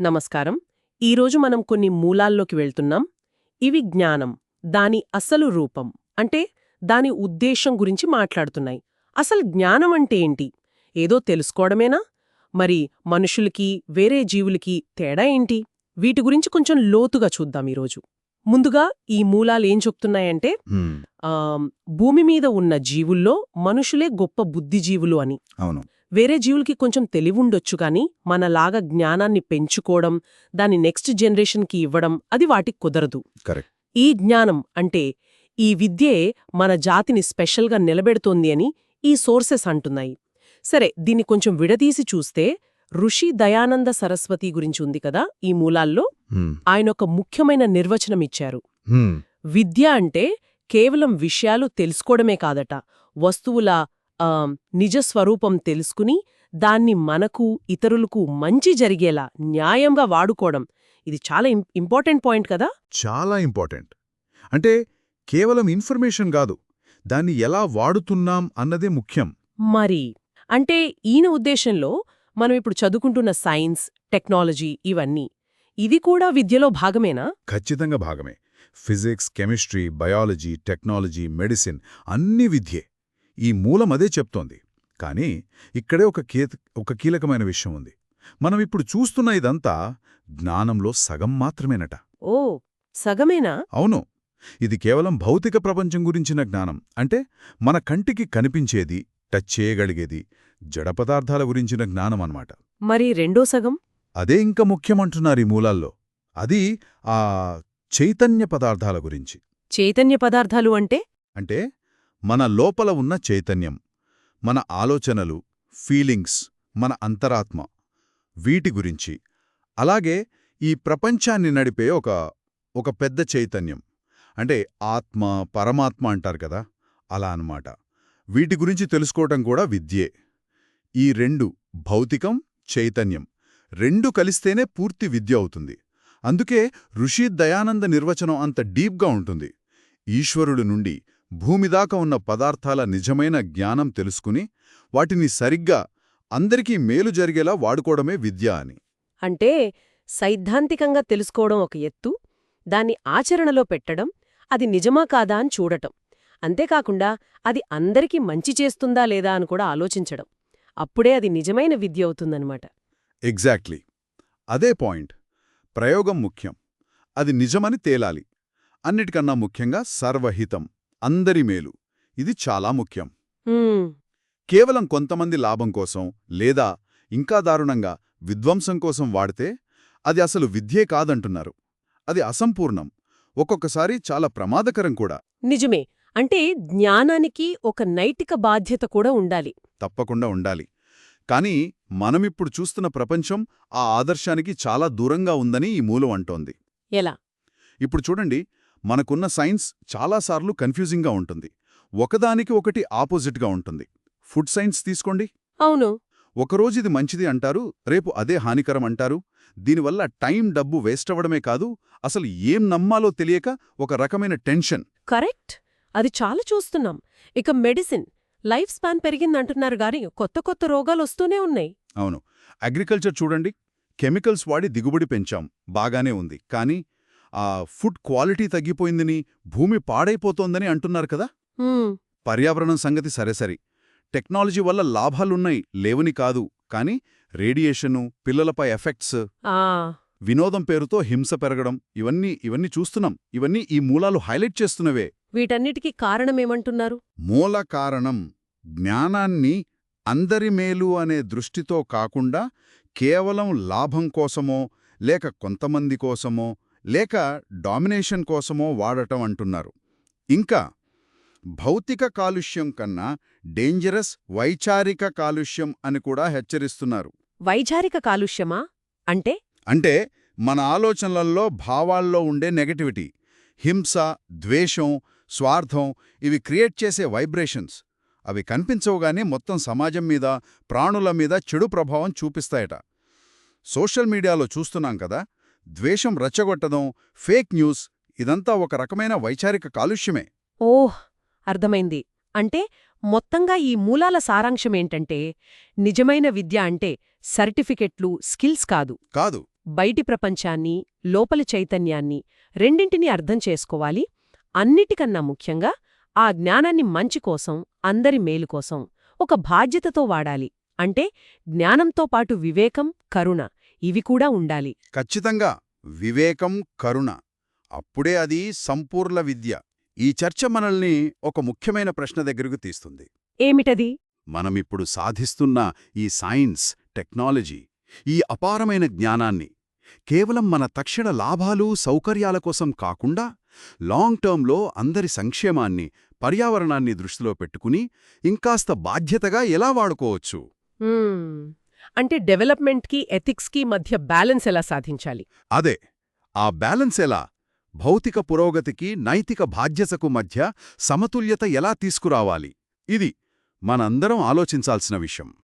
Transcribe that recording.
నమస్కారం. ఈరోజు మనం కొన్ని మూలాల్లోకి వెళ్తున్నాం. ఇవి జ్ఞానం దాని అసలు రూపం అంటే దాని ఉద్దేశం గురించి మాట్లాడుతున్నాయి. అసలు జ్ఞానం అంటే ఏంటి? ఏదో తెలుసుకోవడమేనా? మరి మనుషులకి వేరే జీవులకి తేడా ఏంటి? వీటి గురించి కొంచెం లోతుగా చూద్దాం ఈరోజు ముందుగా ఈ మూలాలేం చెప్తున్నాయంటే హ్మ్, ఆమ్, భూమి మీద ఉన్న జీవుల్లో మనుషులే గొప్ప బుద్ధిజీవులు అని. అవును. వేరే జీవులకి కొంచెం తెలివుండొచ్చు కానీ మనలాగా జ్ఞానాన్ని పెంచుకోవడం దాన్ని నెక్స్ట్ జనరేషన్కి ఇవ్వడం అది వాటికి కుదరదు. ఈ జ్ఞానం అంటే ఈ విద్యే మన జాతిని స్పెషల్గా నిలబెడుతోంది అని ఈ సోర్సెస్ అంటున్నాయి. సరే దీన్ని కొంచెం విడదీసి చూస్తే ఋషి దయానంద సరస్వతి గురించి ఉంది కదా ఈ మూలాల్లో? ఆయన ఒక ముఖ్యమైన నిర్వచనం ఇచ్చారు. విద్య అంటే కేవలం విషయాలు తెలుసుకోవడమే కాదట వస్తువుల ఆ, నిజ స్వరూపం తెలుసుకుని దాన్ని మనకు ఇతరులకు మంచి జరిగేలా న్యాయంగా వాడుకోవడం. ఇది చాలా ఇంపార్టెంట్ పాయింట్ కదా? చాలా ఇంపార్టెంట్. అంటే కేవలం ఇన్ఫర్మేషన్ కాదు దాన్ని ఎలా వాడుతున్నాం అన్నదే ముఖ్యం. మరి అంటే ఈయన ఉద్దేశంలో మనం ఇప్పుడు చదువుకుంటున్న సైన్స్ టెక్నాలజీ ఇవన్నీ ఇది కూడా విద్యలో భాగమేనా? ఖచ్చితంగా భాగమే. Physics chemistry biology technology medicine అన్ని విద్యే. ఈ మూలం అదే చెప్తోంది. కానీ ఇక్కడే ఒక ఒక కీలకమైన విషయం ఉంది. మనం ఇప్పుడు చూస్తున్న ఇదంతా జ్ఞానంలో సగం మాత్రమేనట. ఓ సగమేనా? అవును. ఇది కేవలం భౌతిక ప్రపంచం గురించిన జ్ఞానం. అంటే మన కంటికి కనిపించేది టచ్ చేయగలిగేది జడ పదార్థాల గురించిన జ్ఞానం అన్నమాట. మరి రెండో సగం? అదే ఇంకా ముఖ్యమంటున్నారు ఈ మూలాల్లో. అది ఆ చైతన్య పదార్థాల గురించి. చైతన్య పదార్థాలు అంటే? అంటే మన లోపల ఉన్న చైతన్యం మన ఆలోచనలు ఫీలింగ్స్ మన అంతరాత్మ వీటి గురించి. అలాగే ఈ ప్రపంచాన్ని నడిపే ఒక ఒక పెద్ద చైతన్యం. అంటే ఆత్మ పరమాత్మ అంటారు కదా అలా అన్నమాట. వీటి గురించి తెలుసుకోవటం కూడా విద్యే. ఈ రెండు భౌతికం చైతన్యం రెండు కలిస్తేనే పూర్తి విద్య అవుతుంది. అందుకే ఋషి దయానంద నిర్వచనం అంత డీప్గా ఉంటుంది. ఈశ్వరుడు నుండి భూమిదాకా ఉన్న పదార్థాల నిజమైన జ్ఞానం తెలుసుకుని వాటిని సరిగ్గా అందరికీ మేలు జరిగేలా వాడుకోవడమే విద్య అని. అంటే సైద్ధాంతికంగా తెలుసుకోవడం ఒక ఎత్తు దాన్ని ఆచరణలో పెట్టడం అది నిజమా కాదా అని చూడటం. అంతేకాకుండా అది అందరికీ మంచి చేస్తుందా లేదా అని కూడా ఆలోచించడం. అప్పుడే అది నిజమైన విద్య అవుతుందన్నమాట. ఎగ్జాక్ట్లీ. అదే పాయింట్. ప్రయోగం ముఖ్యం. అది నిజమని తేలాలి. అన్నిటికన్నా ముఖ్యంగా సర్వహితం. అందరి మేలు. ఇది చాలా ముఖ్యం. కేవలం కొంతమంది లాభం కోసం లేదా ఇంకా దారుణంగా విధ్వంసం కోసం వాడితే అది అసలు విద్యే కాదంటున్నారు. అది అసంపూర్ణం. ఒక్కొక్కసారి చాలా ప్రమాదకరం కూడా. నిజమే. అంటే జ్ఞానానికి ఒక నైతిక బాధ్యత కూడా ఉండాలి. తప్పకుండా ఉండాలి. కానీ మనమిప్పుడు చూస్తున్న ప్రపంచం ఆ ఆదర్శానికి చాలా దూరంగా ఉందని ఈ మూలం అంటోంది. ఎలా? ఇప్పుడు చూడండి మనకున్న సైన్స్ చాలాసార్లు కన్ఫ్యూజింగ్గా ఉంటుంది. ఒకదానికి ఒకటి ఆపోజిట్గా ఉంటుంది. ఫుడ్ సైన్స్ తీసుకోండి. అవును. ఒకరోజు ఇది మంచిది అంటారు రేపు అదే హానికరం అంటారు. దీనివల్ల టైం డబ్బు వేస్ట్ అవ్వడమే కాదు అసలు ఏం నమ్మాలో తెలియక ఒక రకమైన టెన్షన్. కరెక్ట్. అది చాలా చూస్తున్నాం. ఇక మెడిసిన్ లైఫ్ స్పాన్ పెరిగిందంటున్నారు గాని కొత్త కొత్త రోగాలు వస్తూనే ఉన్నాయి. అవును. అగ్రికల్చర్ చూడండి. కెమికల్స్ వాడి దిగుబడి పెంచాం. బాగానే ఉంది. కానీ ఆ ఫుడ్ క్వాలిటీ తగ్గిపోయిందని భూమి పాడైపోతోందని అంటున్నారు కదా? పర్యావరణం సంగతి సరే సరి. టెక్నాలజీ వల్ల లాభాలున్నాయి లేవని కాదు. కానీ రేడియేషను పిల్లలపై ఎఫెక్ట్స్ వినోదం పేరుతో హింస పెరగడం ఇవన్నీ ఇవన్నీ చూస్తున్నాం. ఇవన్నీ ఈ మూలాలు హైలైట్ చేస్తున్నవే. వీటన్నిటికీ కారణమేమంటున్నారు? మూల కారణం జ్ఞానాన్ని అందరి మేలు అనే దృష్టితో కాకుండా కేవలం లాభం కోసమో లేక కొంతమంది కోసమో లేక డామినేషన్ కోసమో వాడటం అంటున్నారు. ఇంకా భౌతిక కాలుష్యం కన్నా డేంజరస్ వైచారిక కాలుష్యం అని కూడా హెచ్చరిస్తున్నారు. వైచారిక కాలుష్యమా? అంటే? అంటే మన ఆలోచనలలో భావాల్లో ఉండే నెగటివిటీ హింస ద్వేషం స్వార్థం ఇవి క్రియేట్ చేసే వైబ్రేషన్స్. అవి కనిపించవుగానే మొత్తం సమాజం మీద ప్రాణుల మీద చెడు ప్రభావం చూపిస్తాయట. సోషల్ మీడియాలో చూస్తున్నాం కదా ద్వేషం రచ్చగొట్టడం ఫేక్ న్యూస్ ఇదంతా ఒక రకమైన వైచారిక కాలుష్యమే. ఓహ్! అర్థమైంది. అంటే మొత్తంగా ఈ మూలాల సారాంశమేంటంటే నిజమైన విద్య అంటే సర్టిఫికెట్లు స్కిల్స్ కాదు. కాదు. బయటి ప్రపంచాన్ని లోపలి చైతన్యాన్ని రెండింటినీ అర్థం చేసుకోవాలి. అన్నిటికన్నా ముఖ్యంగా ఆ జ్ఞానాన్ని మంచి కోసం అందరి మేలు కోసం ఒక బాధ్యతతో వాడాలి. అంటే జ్ఞానంతో పాటు వివేకం కరుణ ఇవి కూడా ఉండాలి. ఖచ్చితంగా వివేకం కరుణ అప్పుడే అది సంపూర్ణ విద్య. ఈ చర్చ మనల్ని ఒక ముఖ్యమైన ప్రశ్న దగ్గరకు తీస్తుంది. ఏమిటది? మనమిప్పుడు సాధిస్తున్న ఈ సైన్స్ టెక్నాలజీ ఈ అపారమైన జ్ఞానాన్ని కేవలం మన తక్షణ లాభాలు సౌకర్యాల కోసం కాకుండా లాంగ్ టర్మ్లో అందరి సంక్షేమాన్ని పర్యావరణాన్ని దృష్టిలో పెట్టుకుని ఇంకాస్త బాధ్యతగా ఎలా వాడుకోవచ్చు. అంటే డెవలప్మెంట్కి ఎథిక్స్కి మధ్య బ్యాలెన్స్ ఎలా సాధించాలి? అదే ఆ బ్యాలెన్స్ ఎలా? భౌతిక పురోగతికి నైతిక బాధ్యతకు మధ్య సమతుల్యత ఎలా తీసుకురావాలి? ఇది మనందరం ఆలోచించాల్సిన విషయం.